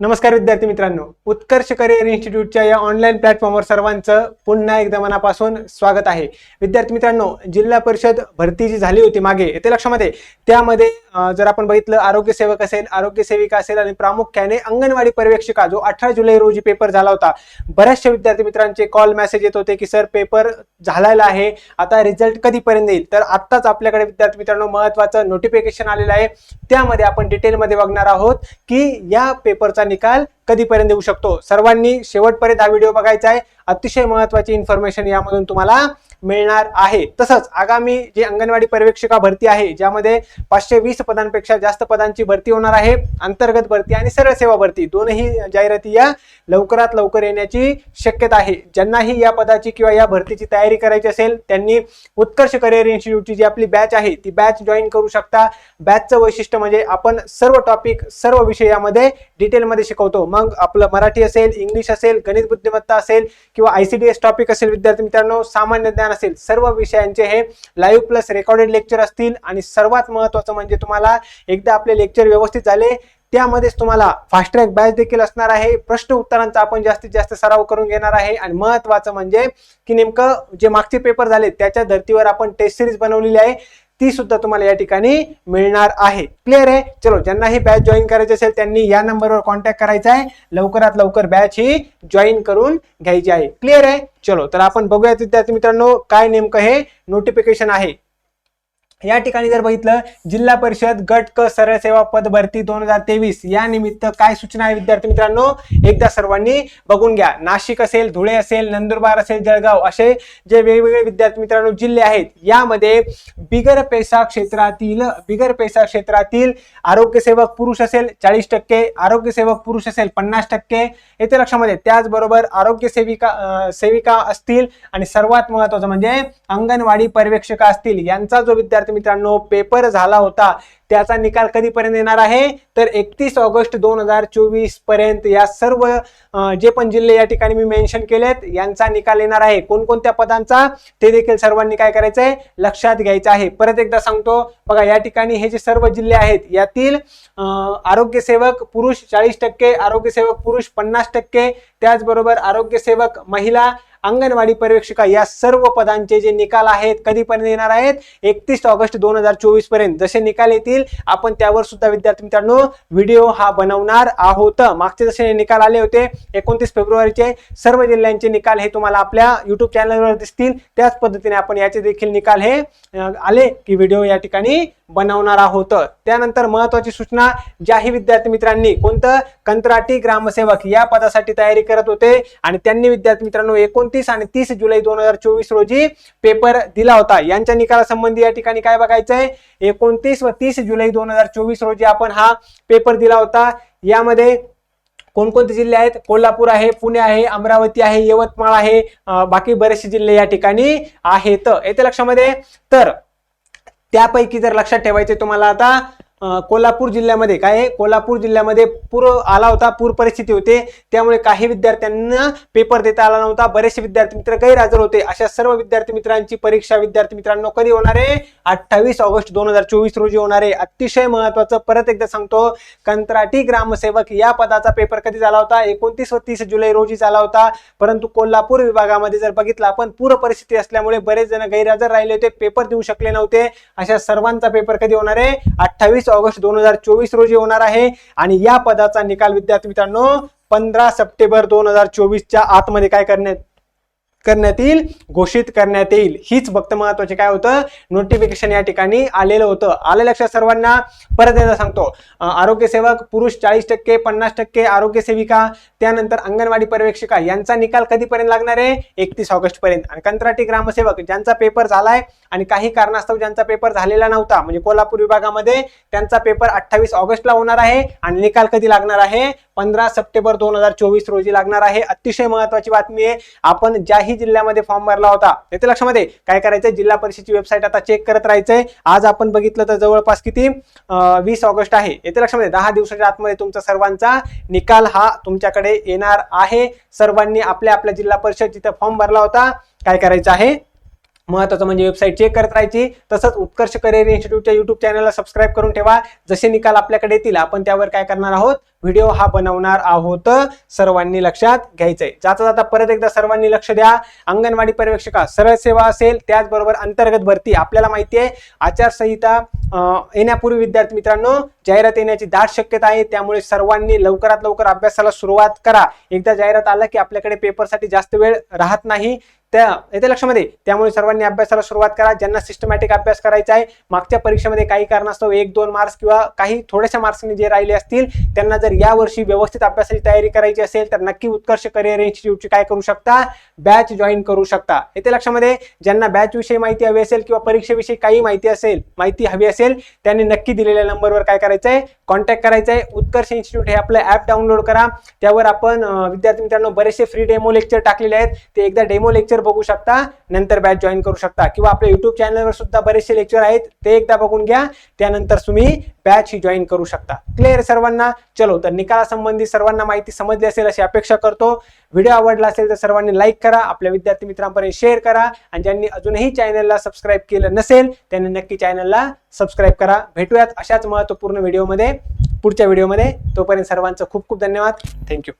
नमस्कार विद्यार्थी मित्रांनो उत्कर्ष करिअर इन्स्टिट्यूटच्या या ऑनलाईन प्लॅटफॉर्मवर सर्वांचं पुन्हा एकदा मनापासून स्वागत आहे. विद्यार्थी मित्रांनो जिल्हा परिषद भरती जी झाली होती मागे येते लक्षामध्ये? त्यामध्ये जर आपण बघितलं आरोग्य सेवक असेल आरोग्य सेविका असेल आणि प्रामुख्याने अंगणवाडी पर्यवेक्षिका जो अठरा जुलै रोजी पेपर झाला होता बऱ्याचशा विद्यार्थी मित्रांचे कॉल मेसेज येत होते की सर पेपर झालेला आहे आता रिझल्ट कधीपर्यंत येईल? तर आत्ताच आपल्याकडे विद्यार्थी मित्रांनो महत्वाचं नोटिफिकेशन आलेलं आहे. त्यामध्ये आपण डिटेलमध्ये बघणार आहोत की या पेपरचा निकाल कधीपर्यंत येऊ शकतो? सर्वांनी शेवटपर्यंत हा व्हिडिओ बघायचा आहे. अतिशय महत्वाची इन्फॉर्मेशन यामधून तुम्हाला मिळणार आहे. तसंच आगामी जी अंगणवाडी पर्यवेक्षिका भरती आहे ज्यामध्ये पाचशे वीस पदांपेक्षा जास्त पदांची भरती होणार आहे अंतर्गत भरती आणि सरळ सेवा भरती दोनही जाहिराती या लवकरात लवकर येण्याची शक्यता आहे. ज्यांनाही या पदाची किंवा या भरतीची तयारी करायची असेल त्यांनी उत्कर्ष करिअर इन्स्टिट्यूटची जी आपली बॅच आहे ती बॅच जॉईन करू शकता. बॅचचं वैशिष्ट्य म्हणजे आपण सर्व टॉपिक सर्व विषय यामध्ये डिटेलमध्ये शिकवतो. मग आपलं मराठी असेल इंग्लिश असेल गणित बुद्धिमत्ता असेल किंवा I C D S topic असेल विद्यार्थी मित्रांनो सामान्य ज्ञान असेल सर्व विषयांचे हे लाईव्ह प्लस रेकॉर्डेड लेक्चर असतील. आणि सर्वात महत्त्वाचं म्हणजे तुम्हाला एकदा आपले लेक्चर व्यवस्थित झाले त्यामध्येच तुम्हाला फास्ट ट्रॅक बॅच देखील असणार आहे. प्रश्न उत्तरांचा आपण जास्तीत जास्त सराव करून घेणार आहे. आणि महत्वाचं म्हणजे की नेमकं जे मागचे पेपर झाले त्याच्या धर्तीवर आपण टेस्ट सिरीज बनवलेली आहे. ती सुद्धा तुम्हाला या ठिकाणी मिळणार आहे. क्लिअर आहे? चलो ज्यांना ही बॅच जॉईन करायची असेल त्यांनी या नंबरवर कॉन्टॅक्ट करायचा आहे. लवकरात लवकर बॅच ही जॉईन करून घ्यायची आहे. क्लिअर आहे? चलो तर आपण बघूयात विद्यार्थी मित्रांनो काय नेमकं हे नोटिफिकेशन आहे. या ठिकाणी जर बघितलं जिल्हा परिषद गट क सरळ सेवा पद भरती दोन हजार तेवीस या निमित्त काय सूचना आहे विद्यार्थी मित्रांनो? एकदा सर्वांनी बघून घ्या. नाशिक असेल धुळे असेल नंदुरबार असेल जळगाव असे जे वेगवेगळे विद्यार्थी मित्रांनो जिल्हे आहेत यामध्ये बिगर पैसा क्षेत्रातील बिगर पैसा क्षेत्रातील आरोग्य सेवक पुरुष असेल चाळीस टक्के आरोग्य सेवक पुरुष असेल पन्नास टक्के. येथे लक्षामध्ये त्याचबरोबर आरोग्य सेविका सेविका असतील आणि सर्वात महत्वाचं म्हणजे अंगणवाडी पर्यवेक्षका असतील यांचा जो विद्यार्थी मित्रांनो पेपर झाला होता. त्याचा निकाल कधीपर्यंत येणार आहे? तर एकतीस ऑगस्ट दोन हजार चोवीसपर्यंत या सर्व जे पण जिल्हे या ठिकाणी मी मेन्शन केलेत यांचा निकाल येणार आहे. कोणकोणत्या पदांचा? ते देखील सर्वांनी काय करायचं आहे लक्षात घ्यायचं आहे. परत एकदा सांगतो बघा या ठिकाणी हे जे सर्व जिल्हे आहेत यातील आरोग्यसेवक आरोग्य सेवक पुरुष चाळीस टक्के आरोग्य सेवक पुरुष पन्नास टक्के त्याचबरोबर आरोग्य सेवक महिला अंगणवाडी पर्यवेक्षिका या सर्व पदांचे जे निकाल आहेत कधीपर्यंत येणार आहेत? एकतीस ऑगस्ट दोन हजार चोवीसपर्यंत. जसे निकाल येतील आपण त्यावर सुद्धा विद्यार्थी मित्रांनो व्हिडिओ हा बनवणार आहोत. मागचे जसे निकाल आले होते एकोणतीस फेब्रुवारीचे सर्व जिल्ह्यांचे निकाल हे तुम्हाला आपल्या युट्यूब चॅनलवर दिसतील. त्याच पद्धतीने आपण याचे देखील निकाल हे आले की व्हिडिओ या ठिकाणी बनवणार आहोत. त्यानंतर महत्वाची सूचना ज्याही विद्यार्थी मित्रांनी कोणतं कंत्राटी ग्रामसेवक या पदासाठी तयारी करत होते आणि त्यांनी विद्यार्थी मित्रांनो एकोणतीस आणि तीस जुलै दोन हजार चोवीस रोजी पेपर दिला होता. यांच्या निकालासंबंधी या ठिकाणी काय बघायचंय? एकोणतीस व तीस जुलै दोन हजार चोवीस रोजी आपण हा पेपर दिला होता. यामध्ये कोणकोणते जिल्हे आहेत? कोल्हापूर आहे पुणे आहे अमरावती आहे यवतमाळ आहे बाकी बरेचसे जिल्हे या ठिकाणी आहेत. येते लक्षामध्ये तर त्यापैकी जर लक्षात ठेवायचे तुम्हाला आता कोल्हापूर जिल्ह्यामध्ये काय आहे? कोल्हापूर जिल्ह्यामध्ये पूर आला होता पूर परिस्थिती होते. त्यामुळे काही विद्यार्थ्यांना पेपर देता आला नव्हता. बरेचसे विद्यार्थी मित्र गैरहजर होते. अशा सर्व विद्यार्थी मित्रांची परीक्षा विद्यार्थी मित्रांनो कधी होणार आहे? अठ्ठावीस ऑगस्ट दोन हजार चोवीस रोजी होणार आहे. अतिशय महत्वाचं परत एकदा सांगतो. कंत्राटी ग्रामसेवक या पदाचा पेपर कधी झाला होता? एकोणतीस व तीस जुलै रोजी झाला होता. परंतु कोल्हापूर विभागामध्ये जर बघितलं आपण पूर परिस्थिती असल्यामुळे बरेच जण गैरहजर राहिले होते. पेपर देऊ शकले नव्हते. अशा सर्वांचा पेपर कधी होणार आहे? अठ्ठावीस ऑगस्ट दोन हजार चोवीस रोजी होणार आहे. आणि या पदाचा निकाल विद्यार्थी मित्रांनो पंधरा सप्टेंबर दोन हजार चोवीसच्या आतमध्ये काय करण्यात करण्यात येईल घोषित करण्यात येईल. हीच फक्त महत्त्वाचे काय होतं? नोटिफिकेशन या ठिकाणी आलेलं होतं. आलं लक्षात सर्वांना? परत एकदा सांगतो. आरोग्य सेवक पुरुष चाळीस टक्के पन्नास टक्के आरोग्य सेविका त्यानंतर अंगणवाडी पर्यवेक्षिका यांचा निकाल कधीपर्यंत लागणार आहे? एकतीस ऑगस्ट पर्यंत आणि कंत्राटी ग्रामसेवक ज्यांचा पेपर झालाय आणि काही कारणास्तव ज्यांचा पेपर झालेला नव्हता म्हणजे कोल्हापूर विभागामध्ये त्यांचा पेपर अठ्ठावीस ऑगस्टला होणार आहे आणि निकाल कधी लागणार आहे? पंधरा सप्टेंबर दोन हजार चोवीस रोजी लागणार आहे. अतिशय महत्वाची बातमी आहे. आपण ज्याही जिल्ह्यामध्ये फॉर्म भरला होता. येते लक्षामध्ये काय करायचं जिल्हा परिषदची वेबसाईट आता चेक करत राहायचंय. आज आपण बघितलं तर जवळपास किती? वीस ऑगस्ट आहे. येते लक्षामध्ये दहा दिवसाच्या आतमध्ये तुमचा सर्वांचा निकाल हा तुमच्याकडे येणार आहे. सर्वांनी आपल्या आपल्या जिल्हा परिषद जिथे फॉर्म भरला होता काय करायचं आहे? महत्वाचं म्हणजे वेबसाईट चेक करत राहायची. तसंच उत्कर्ष करिअर इन्स्टिट्यूटच्या युट्यूब चॅनलला सबस्क्राईब करून ठेवा. जसे निकाल आपल्याकडे येतील आपण त्यावर काय करणार आहोत? व्हिडिओ हा बनवणार आहोत. सर्वांनी लक्षात घ्यायचंय. जाता जाता परत एकदा सर्वांनी लक्ष द्या. अंगणवाडी पर्यवेक्षका सरळ सेवा असेल त्याचबरोबर अंतर्गत भरती आपल्याला माहिती आहे आचारसंहिता येण्यापूर्वी विद्यार्थी मित्रांनो जाहिरात येण्याची दाट शक्यता आहे. त्यामुळे सर्वांनी लवकरात लवकर अभ्यासाला सुरुवात करा. एकदा जाहिरात आला की आपल्याकडे पेपरसाठी जास्त वेळ राहत नाही. त्या येते लक्षामध्ये? त्यामुळे सर्वांनी अभ्यासाला सुरुवात करा. ज्यांना सिस्टमॅटिक अभ्यास करायचा आहे मागच्या परीक्षेमध्ये काही कारणास्तव एक दोन मार्क्स किंवा काही थोड्याशा मार्क्सने जे राहिले असतील त्यांना जर या वर्षी व्यवस्थित अभ्यासाची तयारी करायची असेल तर नक्की उत्कर्ष करिअर इन्स्टिट्यूटची काय करू शकता? बॅच जॉईन करू शकता. येते लक्षामध्ये? ज्यांना बॅच विषयी माहिती हवी असेल किंवा परीक्षेविषयी काही माहिती असेल माहिती हवी असेल त्यांनी नक्की दिलेल्या नंबरवर काय करायचं? आहे कॉन्टॅक्ट करायचं आहे उत्कर्ष इन्स्टिट्यूट हे आपलं ऍप डाउनलोड करा. त्यावर आपण विद्यार्थी मित्रांनो बरेचसे फ्री डेमो लेक्चर टाकलेले आहेत. ते एकदा डेमो लेक्चर बघू शकता नंतर बॅच जॉईन करू शकता. किंवा आपल्या युट्यूब चॅनलवर सुद्धा बरेचसे लेक्चर आहेत ते एकदा बघून घ्या. त्यानंतर तुम्ही बॅच ही जॉईन करू शकता. क्लिअर सर्वांना? चलो तर निकालासंबंधी सर्वांना माहिती समजली असेल अशी अपेक्षा करतो. व्हिडिओ आवडला असेल तर सर्वांनी लाईक करा आपल्या विद्यार्थी मित्रांपर्यंत शेअर करा आणि ज्यांनी अजूनही चॅनलला सबस्क्राईब केलं नसेल त्यांनी नक्की चॅनलला सबस्क्राईब करा. भेटूयात अशाच महत्त्वपूर्ण व्हिडिओमध्ये पुढच्या व्हिडिओमध्ये. तोपर्यंत सर्वांचं खूप खूप धन्यवाद. थँक्यू